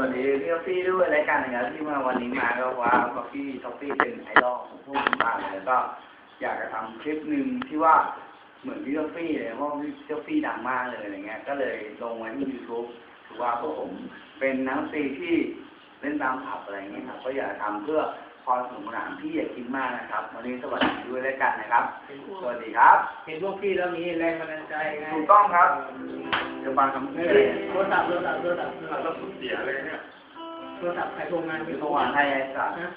วัสดีพี่ท็อฟฟี่ด้วยรายการนะครับที่มาวันนี้มาก็ว่าท็อฟฟี่ท็อฟฟี่เป็นไอดอลของพวกผมมากเลยแล้วก็อยากจะทำคลิปหนึ่งที่ว่าเหมือนพี่ท็อฟฟี่เลยเพราะว่าพี่ท็อฟฟี่ดังมากเลยอะไรเงี้ย ก็เลยลงไว้ที่ยูทูบถือว่าพวกผมเป็นนักดนตรีที่เล่นตามผับอะไรเงี้ยครับก็อยากจะทำเพื่อ ความสนุกสนานที่อย่าคิดมากนะครับ วันนี้สวัสดีด้วยรายการนะครับ สวัสดีครับ เห็นพวกพี่แล้วมีแรงบันดาลใจไงถูกต้องครับจะบางคำพูเฮ้ดเลยยโทรศัพท์โทรศัพท์โทรศัพท์โทรศัพท์เราสุดเสียเลยเนี่ยโทรศัพท์ใครโทรมาเป็นสวรรค์ไทยไอ้สัตว์นะ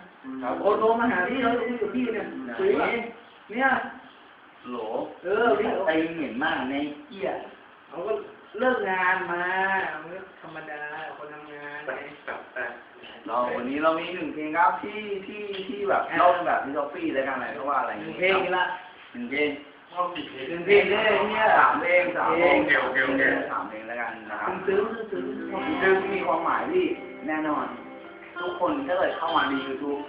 ครับโอ้โทรมาหาพี่เราคุยกับพี่เนี่ยคุยแบบเนี่ยโหลเออพี่ไอเหม็นมากในเกี้ยเขาก็ เลิกงานมามันก็ธรรมดาคนทำงานแต่ไงแต่แต่เราวันนี้เรามีหนึ่งเพลงครับที่ที่ที่แบบเล่าแบบที่ท็อฟฟี่แล้วกันอะไรเพราะว่าอะไรหนึ่งเพลงละหนึ่งเพลงชอบกี่เพลงหนึ่งเพลงเลยเนี่ยสามเพลงสามเพลงโอเคโอเคโอเคสามเพลงแล้วกันนะครับซื้อซื้อซื้อซึ่งมีความหมายที่แน่นอน ทุกคนถ้าเกิดเข้ามาใน YouTube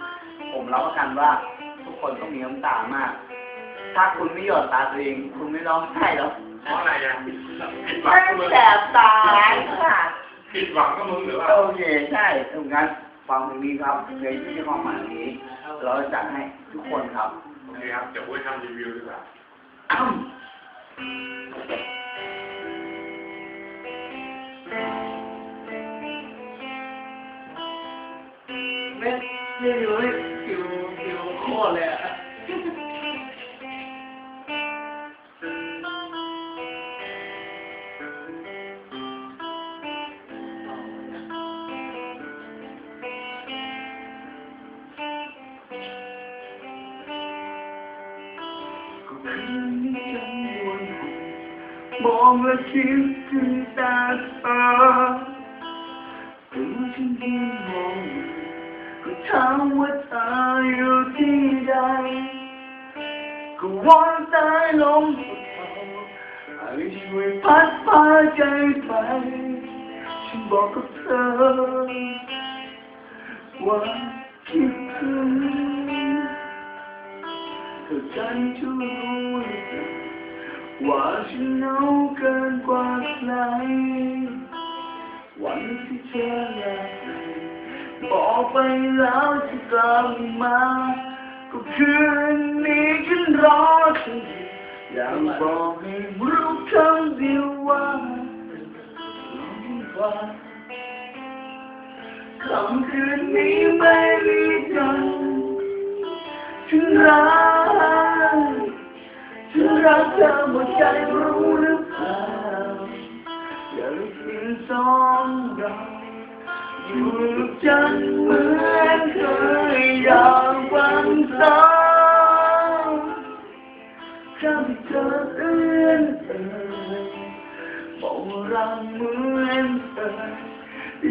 ผมรับประกันว่า ทุกคนต้องมีน้ำตามาก ถ้าคุณไม่หยอดตาตัวเอง คุณไม่ร้องไห้หรอก เพราะอะไรอะผิดหวัไม่งก็มึงแสบตาค่ะผิดหวังก็มึงหรือว่าโอเคใช่ตรงนั้นฟังเพลงนี้ครับเพลงที่มีความหมายนี้เราจะจัดให้ทุกคนครับโอเคครับเดี๋ยวพูดทำรีวิวดีกว่าอ้ำไม่ไม่อยู่ให้คิวคิวโคตรเลยอะ มองและคิดถึงตาเธอถึงฉันยืนมองก็ถามว่าเธออยู่ที่ใดก็วอนสายลมให้ช่วยพัดพาใจไปฉันบอกกับเธอว่าคิดถึงเธอใจช่วยรู้ ว่าฉันเหงาเกินกว่าใครวันที่เธอลาไปบอกไปแล้วจะกลับมา ก็คืนนี้ฉันรอเธออยากบอกให้รู้คำเดียวว่าลองว่าคำคืนนี้ไม่มีจันฉันรักฉันรัก เธอหมดใจรู้หรือเปล่าอย่าลืมสิ่งสองเราอยู่กับฉันเหมือนเคยอยากฟังซ้ำคำที่เธอเอื้อนเอ่ยบอกว่ารักเหมือนเอ่ย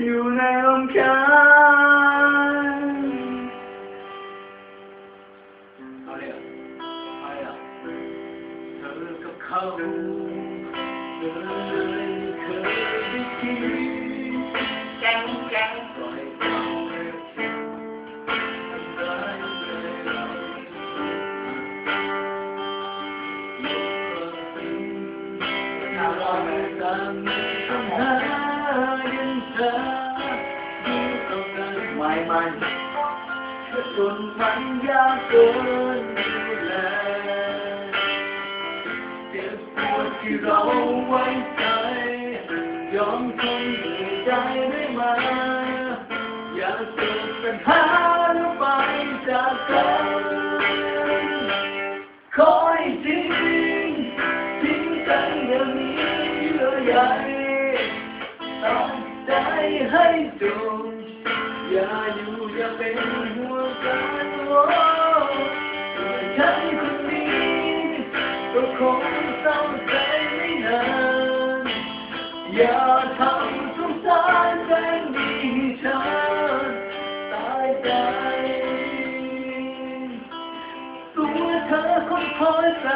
อยู่ในลมคาย ได้คิดแก๊งแก๊งปล่อยเขาให้ คิดทำร้ายใจเราทำร้มาอดูต่อกันไม่มันจนมันยากเกินดูแลเจ็บปวดที่เราไว้ใจยอมทนด้วยใจได้ไหมอย่าเกิดปัญหาแล้วไปจากกันขอให้ทิ้งทิ้งกันอย่างนี้เยื่อใยต้องใจให้จบอย่าอยู่อย่าเป็นหัวกันโอ้ตัวฉันคนนี้ก็คงเศร้าใจไม่นานอย่า อคนคอใจ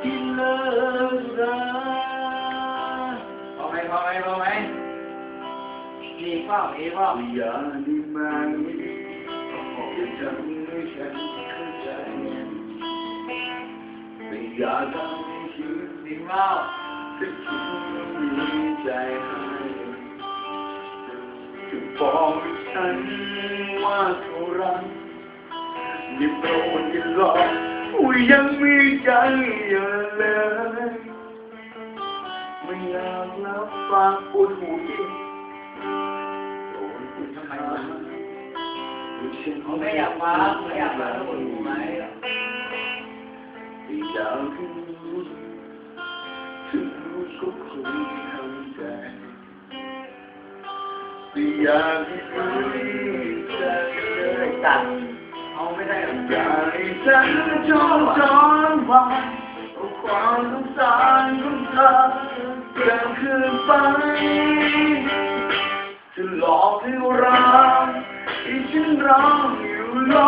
ที่เลิกราพอไหมพอไหมพอไหมมีเปล่ามีเปล่าอย่าได้ไหมจะทำให้ฉันเข้าใจไม่อยากทำให้คิดมีเปล่าจะคิดมีใจให้ถึงบอกฉันว่าเขารักอย่าโปรดอย่าหลอก ว่ายังมีใจอยู่เลยไม่อยากรับฟังพูดหูจริงโดนคุณทำไมวะเขาไม่อยากมาไม่อยากมาแล้วคนหูไหมที่อยากให้รู้ถึงรู้ก็คงทำใจที่อยากให้รู้ใจเลยตัด ไม่ได้อกอยาให้ฉันจดจอนวันความสงสารของเธอเกิดขึ้นไปจะหลอกให้รักที่ฉันรักอยู่หลอ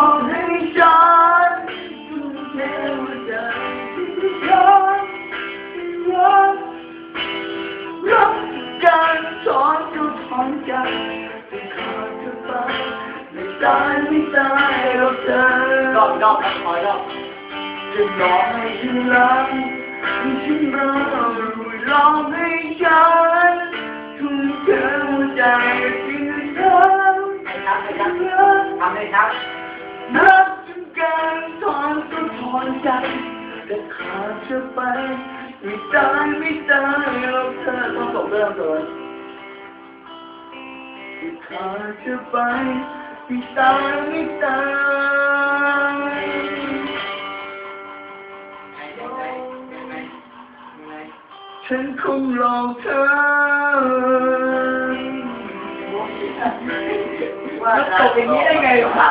ตายไม่ตายหรอกเธอรอบรอบครับคอยรอบจะหลอให้ฉันรักที่ฉันรักอยู่หลอให้ฉันทุ่มเทหัวใจที่เธอให้ชัดให้ชัดทำให้ชัดนับจนการถอนก็ถอนใจแต่ขาดเธอไปไม่ตายไม่ตายหรอกเธอต้องส่งเรื่องก่อนแต่ขาดเธอไป ไม่ตายไม่ตายฉันคงหลอกเธอว่าตกอย่างนี้ได้ไงว่า